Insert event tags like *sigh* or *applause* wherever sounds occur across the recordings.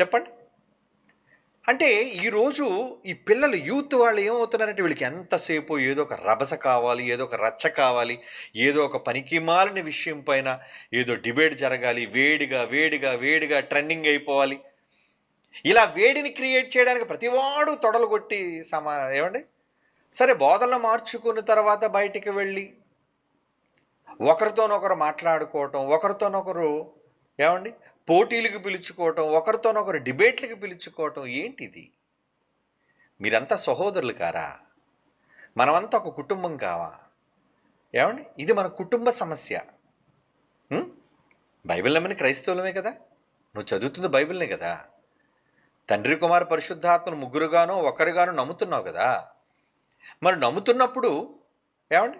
చెప్పండి. అంటే ఈరోజు ఈ పిల్లలు యూత్ వాళ్ళు ఏమవుతున్నారంటే వీళ్ళకి ఎంతసేపు ఏదో ఒక రభస కావాలి ఏదో ఒక రచ్చ కావాలి ఏదో ఒక పనికి మాలిన విషయం పైన ఏదో డిబేట్ జరగాలి వేడిగా వేడిగా వేడిగా ట్రెండింగ్ అయిపోవాలి. ఇలా వేడిని క్రియేట్ చేయడానికి ప్రతివాడు తొడలు కొట్టి సమా ఏమండి? సరే బోధనలు మార్చుకున్న తర్వాత బయటికి వెళ్ళి ఒకరితోనొకరు మాట్లాడుకోవటం ఒకరితోనొకరు ఏమండి? పోటీలకు పిలుచుకోవటం ఒకరితోనొకరు డిబేట్లకు పిలుచుకోవటం ఏంటిది? మీరంతా సహోదరులు కారా? మనమంతా ఒక కుటుంబం కావా? ఏమండి? ఇది మన కుటుంబ సమస్య. బైబిల్ నమ్మని క్రైస్తవులమే కదా? నువ్వు చదువుతుంది బైబిల్నే కదా? తండ్రి కుమార్ పరిశుద్ధాత్మను ముగ్గురుగానో ఒకరుగానో నమ్ముతున్నావు కదా? మరి నమ్ముతున్నప్పుడు ఏమండి?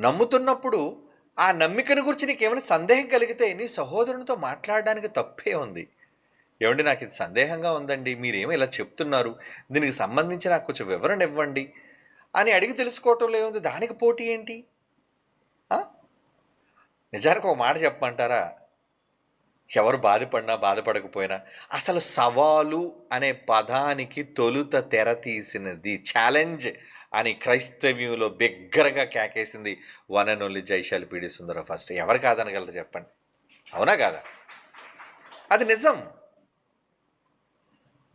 నమ్ముతున్నప్పుడు ఆ నమ్మికను గురించి నీకు ఏమైనా సందేహం కలిగితే నీ సహోదరునితో మాట్లాడడానికి తప్పే ఉంది. ఏమండి నాకు ఇది సందేహంగా ఉందండి. మీరేమో ఇలా చెప్తున్నారు. దీనికి సంబంధించి నాకు కొంచెం వివరణ ఇవ్వండి అని అడిగి తెలుసుకోవటంలో ఏముంది దానికి పోటీ ఏంటి? నిజానికి ఒక మాట చెప్పమంటారా? ఎవరు బాధపడినా బాధపడకపోయినా అసలు సవాలు అనే పదానికి తొలుత తెర తీసినది ఛాలెంజ్ అని క్రైస్తవ్యంలో బిగ్గరగా కేకేసింది వన్ అండ్ ఓన్లీ జైశాలి పీడి ఫస్ట్. ఎవరు కాదనగలరు చెప్పండి? అవునా కాదా? అది నిజం.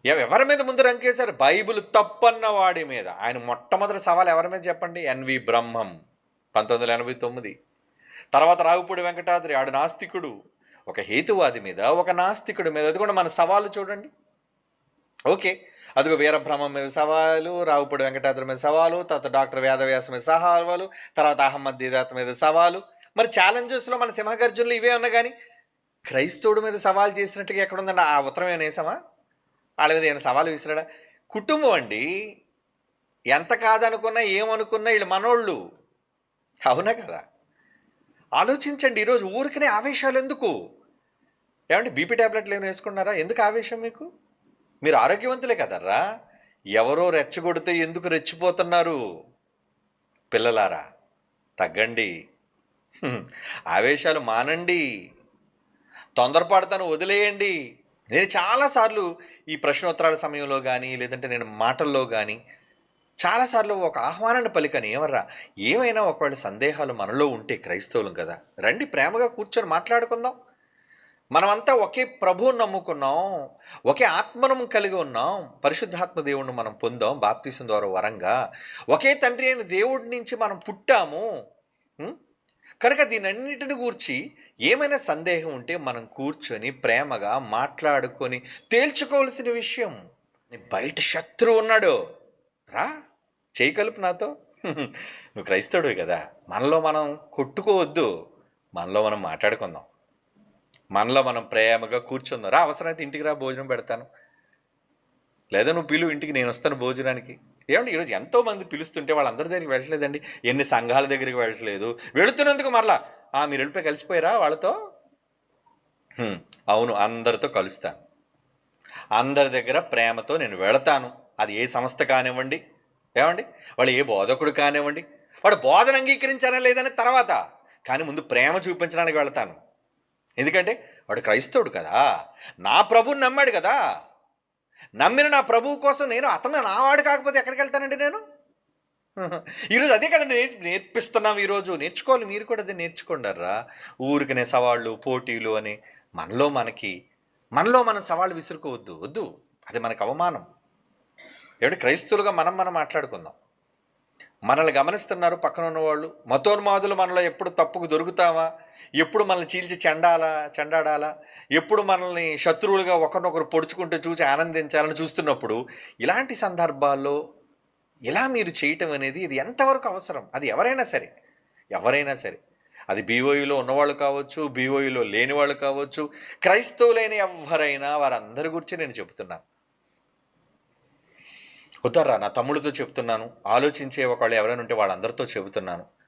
ఎవరి మీద ముందు రంకేశారు బైబిల్ తప్పన్న వాడి మీద. ఆయన మొట్టమొదటి సవాల్ ఎవరి మీద చెప్పండి? ఎన్వి బ్రహ్మం పంతొమ్మిది వందల ఎనభై తొమ్మిది. తర్వాత రావుపూడి వెంకటాద్రి ఆడు నాస్తికుడు. ఒక హేతువాది మీద ఒక నాస్తికుడి మీద. అది కూడా మన సవాలు చూడండి. ఓకే. అదిగో వీరబ్రహ్మం మీద సవాలు రావుపూడి వెంకటాద్రి మీద సవాలు తర్వాత డాక్టర్ వేదవ్యాస మీద సవాలు తర్వాత అహమ్మద్ దీదాత్ మీద సవాలు. మరి ఛాలెంజెస్లో మన సింహగర్జునులు ఇవే ఉన్నా కానీ క్రైస్తవుడి మీద సవాల్ చేసినట్టుగా ఎక్కడ ఉందండి ఆ ఉత్తరం ఏమైనా వేసామా? వాళ్ళ మీద ఏమైనా సవాలు విసిరాడా? కుటుంబం అండి ఎంత కాదనుకున్నా ఏమనుకున్నా వీళ్ళు మనోళ్ళు. అవునా కదా? ఆలోచించండి ఈరోజు ఊరికనే ఆవేశాలు ఎందుకు? ఏమంటే బీపీ ట్యాబ్లెట్లు ఏమైనా వేసుకున్నారా? ఎందుకు ఆవేశం మీకు? మీరు ఆరోగ్యవంతులే కదర్రా. ఎవరో రెచ్చగొడితే ఎందుకు రెచ్చిపోతున్నారు? పిల్లలారా తగ్గండి. ఆవేశాలు మానండి. తొందరపడతాను వదిలేయండి. నేను చాలాసార్లు ఈ ప్రశ్నోత్తరాల సమయంలో కానీ లేదంటే నేను మాటల్లో కానీ చాలాసార్లు ఒక ఆహ్వానాన్ని పలికని. ఏమర్రా ఏమైనా ఒకవేళ సందేహాలు మనలో ఉంటే క్రైస్తవులం కదా. రండి ప్రేమగా కూర్చొని మాట్లాడుకుందాం. మనమంతా ఒకే ప్రభువు నమ్ముకున్నాం ఒకే ఆత్మను కలిగి ఉన్నాం. పరిశుద్ధాత్మ దేవుణ్ణి మనం పొందాం బాప్తీసం ద్వారా వరంగా. ఒకే తండ్రి అయిన దేవుడి నుంచి మనం పుట్టాము. కనుక దీనన్నిటిని గూర్చి ఏమైనా సందేహం ఉంటే మనం కూర్చొని ప్రేమగా మాట్లాడుకొని తేల్చుకోవాల్సిన విషయం. బయట శత్రువు ఉన్నాడు. రా చేయగలుపు నాతో. *laughs* నువ్వు క్రైస్తవుడు కదా. మనలో మనం కొట్టుకోవద్దు. మనలో మనం మాట్లాడుకుందాం. మనలో మనం ప్రేమగా కూర్చుందాం. రా అవసరమైతే ఇంటికి రా భోజనం పెడతాను. లేదా నువ్వు పిలువు ఇంటికి నేను వస్తాను భోజనానికి. ఏమంటే ఈరోజు ఎంతో మంది పిలుస్తుంటే వాళ్ళందరి దగ్గరికి వెళ్ళట్లేదండి? ఎన్ని సంఘాల దగ్గరికి వెళ్ళట్లేదు? వెళుతున్నందుకు మరలా "ఆ, మీరు వెళ్ళిపోయి కలిసిపోయారా వాళ్ళతో? అవును అందరితో కలుస్తాను అందరి దగ్గర ప్రేమతో నేను వెళతాను. అది ఏ సంస్థ కానివ్వండి ఏమండి? వాళ్ళు ఏ బోధకుడు కానివ్వండి. వాడు బోధన అంగీకరించారా లేదని తర్వాత కానీ ముందు ప్రేమ చూపించడానికి వెళతాను. ఎందుకంటే వాడు క్రైస్తవుడు కదా. నా ప్రభుని నమ్మాడు కదా. నమ్మిన నా ప్రభువు కోసం నేను అతను నావాడు కాకపోతే ఎక్కడికి వెళ్తానండి నేను? *laughs* ఈరోజు అదే కదండి నేర్- నేర్పిస్తున్నాం ఈరోజు. నేర్చుకోవాలి. మీరు కూడా అదే నేర్చుకోండారా ఊరికనే సవాళ్ళు పోటీలు అని మనలో మనకి మనలో మనం సవాళ్ళు విసురుకోవద్దు. వద్దు. అది మనకు అవమానం. ఏమిటి క్రైస్తవులుగా మనం మనం మాట్లాడుకుందాం. మనల్ని గమనిస్తున్నారు పక్కన ఉన్నవాళ్ళు. మతోన్మాదులు మనలో ఎప్పుడు తప్పుకు దొరుకుతామా? ఎప్పుడు మనల్ని చీల్చి చెండాలా చెండాడాలా? ఎప్పుడు మనల్ని శత్రువులుగా ఒకరినొకరు పొడుచుకుంటూ చూసి ఆనందించాలని చూస్తున్నప్పుడు ఇలాంటి సందర్భాల్లో ఇలా మీరు చేయటం అనేది ఇది ఎంతవరకు అవసరం? అది ఎవరైనా సరే ఎవరైనా సరే. అది బీఓఈలో ఉన్నవాళ్ళు కావచ్చు బీఓఈలో లేని వాళ్ళు కావచ్చు క్రైస్తవులైన ఎవరైనా వారందరి గురించి నేను చెబుతున్నాను. వద్దర్రా నా తమ్ముడితో చెప్తున్నాను. ఆలోచించే ఒకళ్ళు ఎవరైనా ఉంటే వాళ్ళందరితో చెబుతున్నాను.